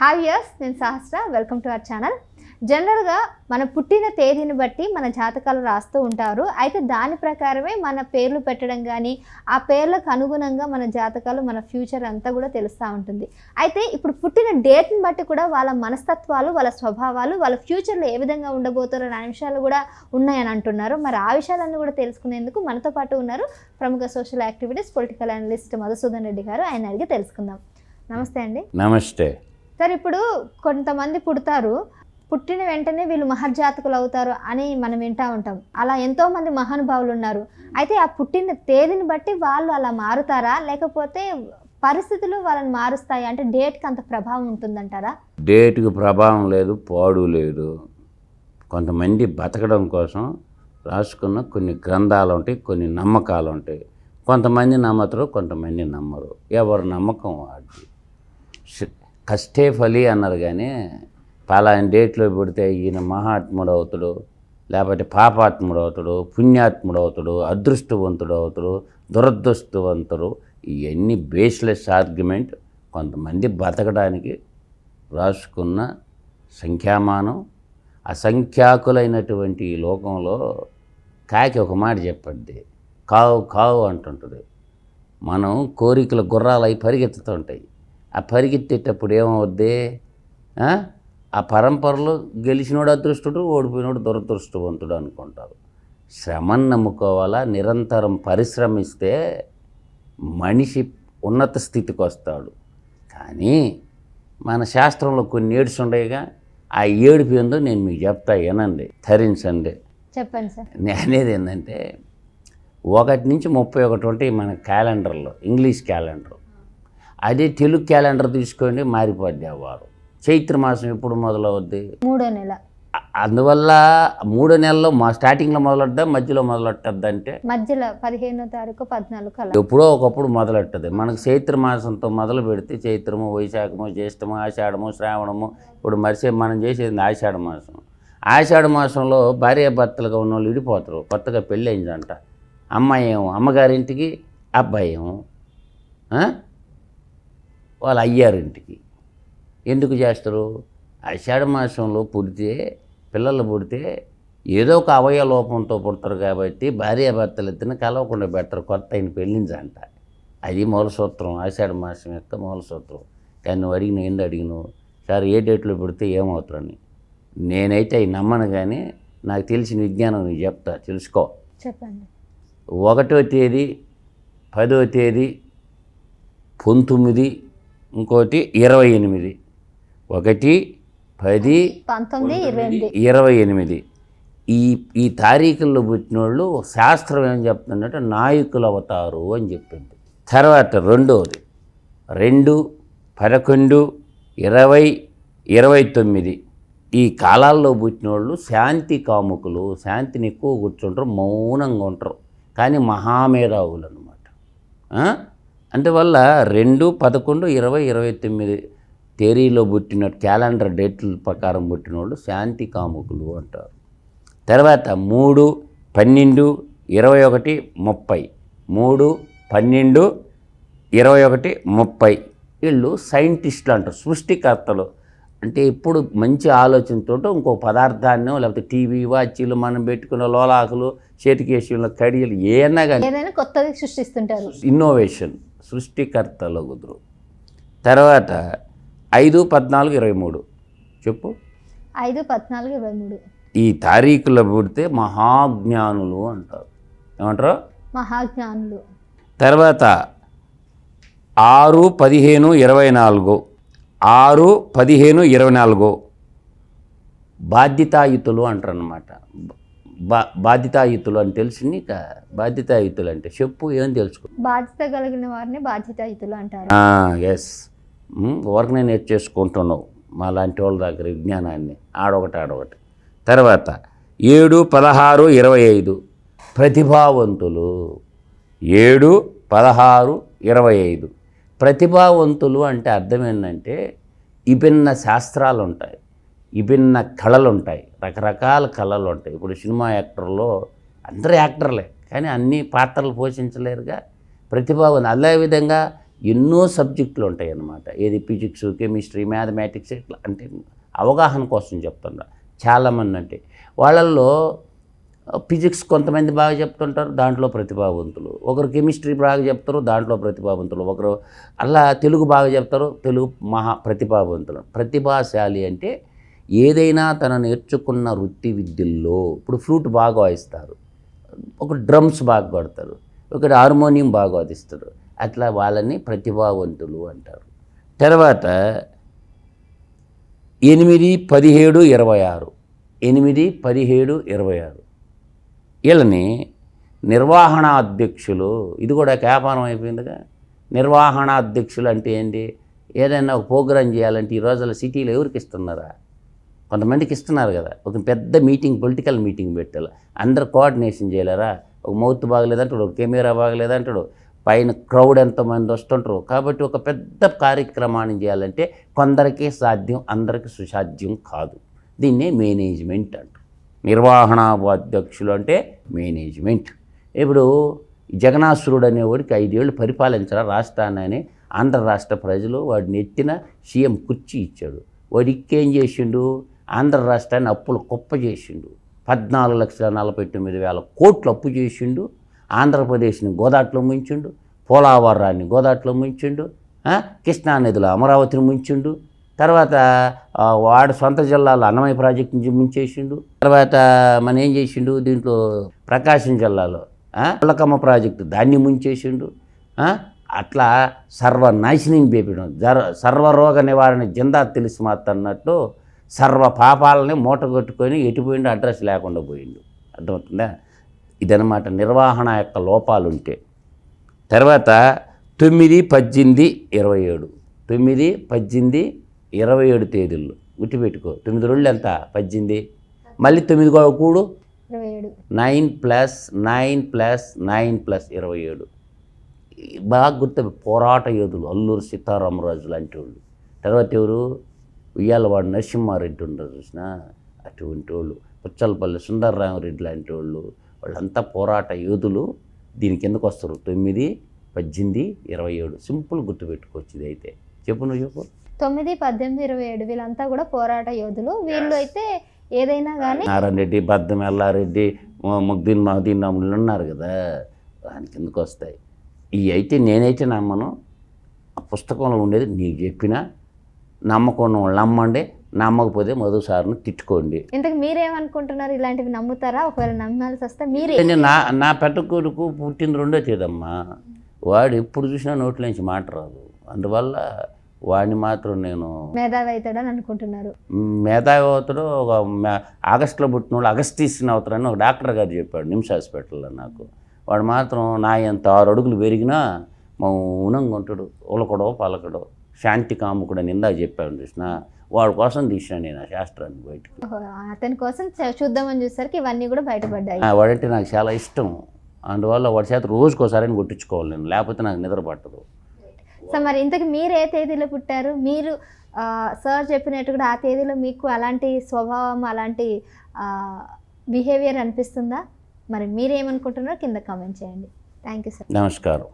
Hi yes నేను Sahasra. Welcome to our channel జనరల్గా మన పుట్టిన తేదీని బట్టి మన జాతకాలు రాస్తూ ఉంటారు. అయితే దాని ప్రకారమే మన పేర్లు పెట్టడం కానీ ఆ పేర్లకు అనుగుణంగా మన జాతకాలు మన ఫ్యూచర్ అంతా కూడా తెలుస్తూ ఉంటుంది. అయితే ఇప్పుడు పుట్టిన డేట్ని బట్టి కూడా వాళ్ళ మనస్తత్వాలు వాళ్ళ స్వభావాలు వాళ్ళ ఫ్యూచర్లో ఏ విధంగా ఉండబోతారో అనే అంశాలు కూడా ఉన్నాయని అంటున్నారు. మరి ఆ విషయాలన్నీ కూడా తెలుసుకునేందుకు మనతో పాటు ఉన్నారు ప్రముఖ social activities political analyst Madhusudan Reddy garu. ఆయన అడిగి తెలుసుకుందాం. నమస్తే అండి. నమస్తే. సరే ఇప్పుడు కొంతమంది పుడతారు. పుట్టిన వెంటనే వీళ్ళు మహర్జాతకులు అవుతారు అని మనం వింటా ఉంటాం. అలా ఎంతో మంది మహానుభావులు ఉన్నారు. అయితే ఆ పుట్టిన తేదీని బట్టి వాళ్ళు అలా మారుతారా? లేకపోతే పరిస్థితులు వాళ్ళని మారుస్తాయి? అంటే డేట్కి అంత ప్రభావం ఉంటుందంటారా? డేట్కి ప్రభావం లేదు పాడు లేదు. కొంతమంది బతకడం కోసం రాసుకున్న కొన్ని గ్రంథాలు ఉంటాయి కొన్ని నమ్మకాలు ఉంటాయి. కొంతమంది నమ్మతారు కొంతమంది నమ్మరు. ఎవరు నమ్మకం వాడి కష్టే ఫలి అన్నారు కానీ పలాని డేట్లో పెడితే ఈయన మహాత్ముడు అవుతాడు లేకపోతే పాపాత్ముడు అవుతాడు పుణ్యాత్ముడు అవుతాడు అదృష్టవంతుడు అవుతాడు దురదృష్టవంతుడు ఇవన్నీ బేస్లెస్ ఆర్గ్యుమెంట్. కొంతమంది బతకడానికి రాసుకున్న సంఖ్యామానం అసంఖ్యాకులైనటువంటి ఈ లోకంలో కాకి ఒక మాట చెప్పద్ది కావు కావు అంటుంటుంది. మనం కోరికల అయి పరిగెత్తుతుంటాయి. ఆ పరిగెత్తేటప్పుడు ఏమవుద్ది? ఆ? పరంపరలో గెలిచినోడు అదృష్టుడు ఓడిపోయినోడు దురదృష్టవంతుడు అనుకుంటారు. శ్రమను నమ్ముకోవాలా? నిరంతరం పరిశ్రమిస్తే మనిషి ఉన్నత స్థితికి వస్తాడు. కానీ మన శాస్త్రంలో కొన్ని ఏడ్స్ ఉండేగా ఆ ఏడుపు ఏందో నేను మీకు చెప్తా వినండి ధరించండి. చెప్పండి సార్. నేను అనేది ఏంటంటే ఒకటి నుంచి ముప్పై ఒకటి ఉంటాయి మన క్యాలెండర్లో ఇంగ్లీష్ క్యాలెండర్. అదే తెలుగు క్యాలెండర్ తీసుకోండి మారిపోద్ది ఆ వారం చైత్ర మాసం ఎప్పుడు మొదలవుద్ది? మూడో నెల. అందువల్ల మూడో నెలలో మా స్టార్టింగ్లో మొదలెట్టదా మధ్యలో మొదలెట్టద్దా అంటే మధ్యలో పదిహేనో తారీఖు పద్నాలుగు ఎప్పుడో ఒకప్పుడు మొదలెట్టదు. మనకు చైత్ర మాసంతో మొదలు పెడితే చైత్రము వైశాఖము జ్యేష్టము ఆషాఢము శ్రావణము ఇప్పుడు మరిసే మనం చేసేది ఆషాఢ మాసం. ఆషాఢ మాసంలో భార్యాభర్తలుగా ఉన్న వాళ్ళు విడిపోతారు. కొత్తగా పెళ్ళి అయిందంట అమ్మాయి ఏమో అమ్మగారింటికి అబ్బాయి ఏమో? వాళ్ళ అయ్యారింటికి. ఎందుకు చేస్తారు? ఆషాఢ మాసంలో పుడితే పిల్లలు పుడితే ఏదో ఒక అవయవ లోపంతో పుడతారు కాబట్టి భార్యాభర్తలు ఇద్దరిని కలవకుండా పెట్టరు కొత్త అయిన పెళ్ళించంట అది మూల సూత్రం ఆషాఢ మాసం యొక్క మూల సూత్రం కానీ నువ్వు అడిగిన ఏంది అడిగినావు? సార్ ఏ డేట్లో పుడితే ఏమవుతారని నేనైతే అవి నమ్మను కానీ నాకు తెలిసిన విజ్ఞానం నీకు చెప్తా. తెలుసుకో. చెప్పండి. ఒకటో తేదీ పదో తేదీ పంతొమ్మిది ఇంకోటి ఇరవై ఎనిమిది. ఒకటి పది పంతొమ్మిది ఇరవై ఎనిమిది. ఈ ఈ తారీఖుల్లో పుట్టిన వాళ్ళు శాస్త్రం ఏం చెప్తుందంటే నాయకులు అవుతారు అని చెప్పింది. తర్వాత రెండవది రెండు పదకొండు ఇరవై ఇరవై తొమ్మిది. ఈ కాలాల్లో పుట్టిన వాళ్ళు శాంతి కాముకులు శాంతిని ఎక్కువ కూర్చుంటారు మౌనంగా ఉంటారు. కానీ మహామేధావులు అనమాట అందువల్ల రెండు పదకొండు ఇరవై ఇరవై తొమ్మిది తేరీలో పుట్టిన క్యాలెండర్ డేట్ల ప్రకారం పుట్టిన వాళ్ళు శాంతి కాముకులు అంటారు. తర్వాత మూడు పన్నెండు ఇరవై ఒకటి ముప్పై. మూడు పన్నెండు ఇరవై ఒకటి ముప్పై. వీళ్ళు సైంటిస్టులు అంటారు సృష్టికర్తలు. అంటే ఎప్పుడు మంచి ఆలోచనతో ఇంకో పదార్థాన్ని లేకపోతే టీవీ వాచీలు మనం పెట్టుకున్న లోలాకులు చేతికేసిన కడియలు ఏమన్నా కానీ ఏదైనా కొత్తది సృష్టిస్తుంటారు. ఇన్నోవేషన్. సృష్టికర్తలు కుదురు. తర్వాత ఐదు పద్నాలుగు ఇరవై మూడు. చెప్పు. ఐదు పద్నాలుగు ఇరవై మూడు. ఈ తారీఖులో పుడితే మహాజ్ఞానులు అంటారు. ఏమంటారు? మహాజ్ఞానులు. తర్వాత ఆరు పదిహేను ఇరవై నాలుగు. ఆరు పదిహేను ఇరవై నాలుగు. బాధ్యతాయుతులు అంటారు అనమాట బా బాధ్యతాయుతులు అని తెలిసి నీక బాధ్యతాయుతులు అంటే చెప్పు ఏం తెలుసుకో? బాధ్యత కలిగిన వారిని బాధ్యతాయుతులు అంటారు. ఎస్ వర్క్ని నేర్చేసుకుంటున్నావు మా లాంటి వాళ్ళ దగ్గర విజ్ఞానాన్ని. ఆడొకటి ఆడొకటి. తర్వాత ఏడు పదహారు ఇరవై ఐదు. ప్రతిభావంతులు ఏడు పదహారు ఇరవై ఐదు. ప్రతిభావంతులు అంటే అర్థం ఏంటంటే విభిన్న శాస్త్రాలు ఉంటాయి. విభిన్న కళలు ఉంటాయి రకరకాల కళలు ఉంటాయి ఇప్పుడు సినిమా యాక్టర్లో అందరు యాక్టర్లే. కానీ అన్ని పాత్రలు పోషించలేరుగా. ప్రతిభావంతులు అదేవిధంగా ఎన్నో సబ్జెక్టులు ఉంటాయి అన్నమాట ఏది ఫిజిక్స్ కెమిస్ట్రీ మ్యాథమెటిక్స్ ఇట్లా అంటే అవగాహన కోసం చెప్తున్నా చాలామంది అంటే వాళ్ళల్లో ఫిజిక్స్ కొంతమంది బాగా చెప్తుంటారు దాంట్లో ప్రతిభావంతులు. ఒకరు కెమిస్ట్రీ బాగా చెప్తారు దాంట్లో ప్రతిభావంతులు. ఒకరు అలా తెలుగు బాగా చెప్తారు తెలుగు మహా ప్రతిభావంతులు. ప్రతిభాశాలి అంటే ఏదైనా తన నేర్చుకున్న వృత్తి విద్యల్లో ఇప్పుడు ఫ్లూట్ బాగా వాయిస్తారు. ఒక డ్రమ్స్ బాగా కొడతారు. ఒకటి హార్మోనియం బాగా వాదిస్తారు. అట్లా వాళ్ళని ప్రతిభావంతులు అంటారు. తర్వాత ఎనిమిది పదిహేడు ఇరవై ఆరు. ఎనిమిది పదిహేడు ఇరవై ఆరు. వీళ్ళని నిర్వహణ అధ్యక్షులు ఇది కూడా వ్యాపారం అయిపోయిందిగా. నిర్వహణ అధ్యక్షులు అంటే ఏంటి? ఏదైనా ఒక ప్రోగ్రాం చేయాలంటే ఈ రోజుల సిటీలో ఎవరికి ఇస్తున్నారా? కొంతమందికి ఇస్తున్నారు కదా. ఒక పెద్ద మీటింగ్ పొలిటికల్ మీటింగ్ పెట్టాలి. అందరు కోఆర్డినేషన్ చేయలేరా? ఒక మౌత్ బాగలేదంటాడు ఒక కెమెరా బాగలేదంటాడు పైన క్రౌడ్ ఎంతమంది వస్తుంటారు? కాబట్టి ఒక పెద్ద కార్యక్రమాన్ని చేయాలంటే కొందరికే సాధ్యం అందరికీ సుసాధ్యం కాదు. దీన్నే మేనేజ్మెంట్ అంటారు నిర్వహణ అధ్యక్షులు అంటే మేనేజ్మెంట్. ఇప్పుడు జగనాసురుడు అనేవాడికి ఐదేళ్ళు పరిపాలించరా రాష్ట్రాన్ని ఆంధ్ర రాష్ట్ర ప్రజలు వాడిని ఎత్తిన సీఎం కుర్చీ ఇచ్చాడు. వాడు ఇక్కేం చేసిండు? ఆంధ్ర రాష్ట్రాన్ని అప్పులు కుప్ప చేసిండు. పద్నాలుగు లక్షల నలభై తొమ్మిది వేల కోట్లు అప్పు చేసిండు. ఆంధ్రప్రదేశ్ని గోదాట్లో ముంచిండు. పోలావరాన్ని గోదాట్లో ముంచిండు. ఆ, కృష్ణానదిలో అమరావతిని ముంచిండు. తర్వాత వాడు సొంత జిల్లాలో అన్నమయ్య ప్రాజెక్టుని ముంచేసిండు. తర్వాత మన ఏం చేసిండు? దీంట్లో ప్రకాశం జిల్లాలో పుల్లకమ్మ ప్రాజెక్టు దాన్ని ముంచేసిండు. అట్లా సర్వనాశనం చేపించడం జర సర్వరోగ నివారణ జిందా తెలిసి మాత్రన్నట్టు సర్వ పాపాలని మూట కొట్టుకొని ఎటుపోయిండు అడ్రస్ లేకుండా పోయిండు. అర్థమవుతుందా? ఇదనమాట నిర్వహణ యొక్క లోపాలు ఉంటే తర్వాత తొమ్మిది పద్దెనిమిది ఇరవై ఏడు. తొమ్మిది పద్దెనిమిది ఇరవై ఏడు తేదీల్లో గుర్తుపెట్టుకో. తొమ్మిది రోజులు ఎంత? పద్దెనిమిది మళ్ళీ తొమ్మిది కూడా? Nine plus nine plus nine plus ఇరవై ఏడు. బాగా గుర్తు పోరాట యోధులు అల్లూరు సీతారామరాజు లాంటి వాళ్ళు. తర్వాత ఎవరు? ఉయ్యాలవాడు నరసింహారెడ్డి ఉండరు చూసిన? అటువంటి వాళ్ళు. పుచ్చలపల్లి సుందరరామరెడ్డి లాంటి వాళ్ళు. వాళ్ళంతా పోరాట యోధులు. దీని కిందకు వస్తారు. తొమ్మిది పద్దెనిమిది ఇరవై ఏడు. సింపుల్ గుర్తుపెట్టుకోవచ్చు ఇది అయితే చెప్పు నువ్వు చెప్పు. తొమ్మిది పద్దెనిమిది ఇరవై ఏడు. వీళ్ళంతా కూడా పోరాట యోధులు. వీళ్ళు అయితే ఏదైనా కానీ నారాయణ రెడ్డి బద్దం ఎల్లారెడ్డి ముగ్దిన్ మహదీన్ నమ్ములు ఉన్నారు కదా? దాని కిందకు వస్తాయి. ఇవి అయితే నేనైతే నమ్మను. ఆ పుస్తకంలో ఉండేది నీకు చెప్పినా నమ్మకం నమ్మండి. నమ్మకపోతే మధు సార్ను తిట్టుకోండి. ఇంతకు మీరేమనుకుంటున్నారు? ఇలాంటివి నమ్ముతారా? ఒకవేళ నమ్మాల్సి వస్తే మీరే. నా నా పెద్ద కొడుకు పుట్టిన రెండో తేదమ్మా. వాడు ఎప్పుడు చూసినా నోట్లోంచి మాట రాదు. అందువల్ల వాడిని మాత్రం నేను మేధావి అవుతాడని అనుకుంటున్నారు. మేధావి అవుతాడు. ఒక ఆగస్టులో పుట్టిన వాళ్ళు అగస్టీస్ని అవుతారని ఒక డాక్టర్ గారు చెప్పాడు. నిమ్స్ హాస్పిటల్లో నాకు. వాడు మాత్రం నా ఎంత ఆరు అడుగులు పెరిగినా మౌనంగా ఉంటాడు. ఉలకడో పలకడో. శాంతి కాముకుడు అని ఇందాక చెప్పాను చూసిన వాడి కోసం తీసినా నేను ఆ శాస్త్రాన్ని బయటకు. అతని కోసం చూద్దామని చూసరికి ఇవన్నీ కూడా బయటపడ్డాయి. వాడంటే నాకు చాలా ఇష్టం. అందువల్ల వాడి చేత రోజుకోసారి కొట్టించుకోవాలి నేను. లేకపోతే నాకు నిద్ర పట్టదు. సో మరి ఇంతకు మీరు ఏ తేదీలో పుట్టారు? మీరు సార్ చెప్పినట్టు కూడా ఆ తేదీలో మీకు అలాంటి స్వభావం అలాంటి బిహేవియర్ అనిపిస్తుందా? మరి మీరేమనుకుంటున్నారో కింద కామెంట్ చేయండి. థ్యాంక్ యూ సార్ నమస్కారం.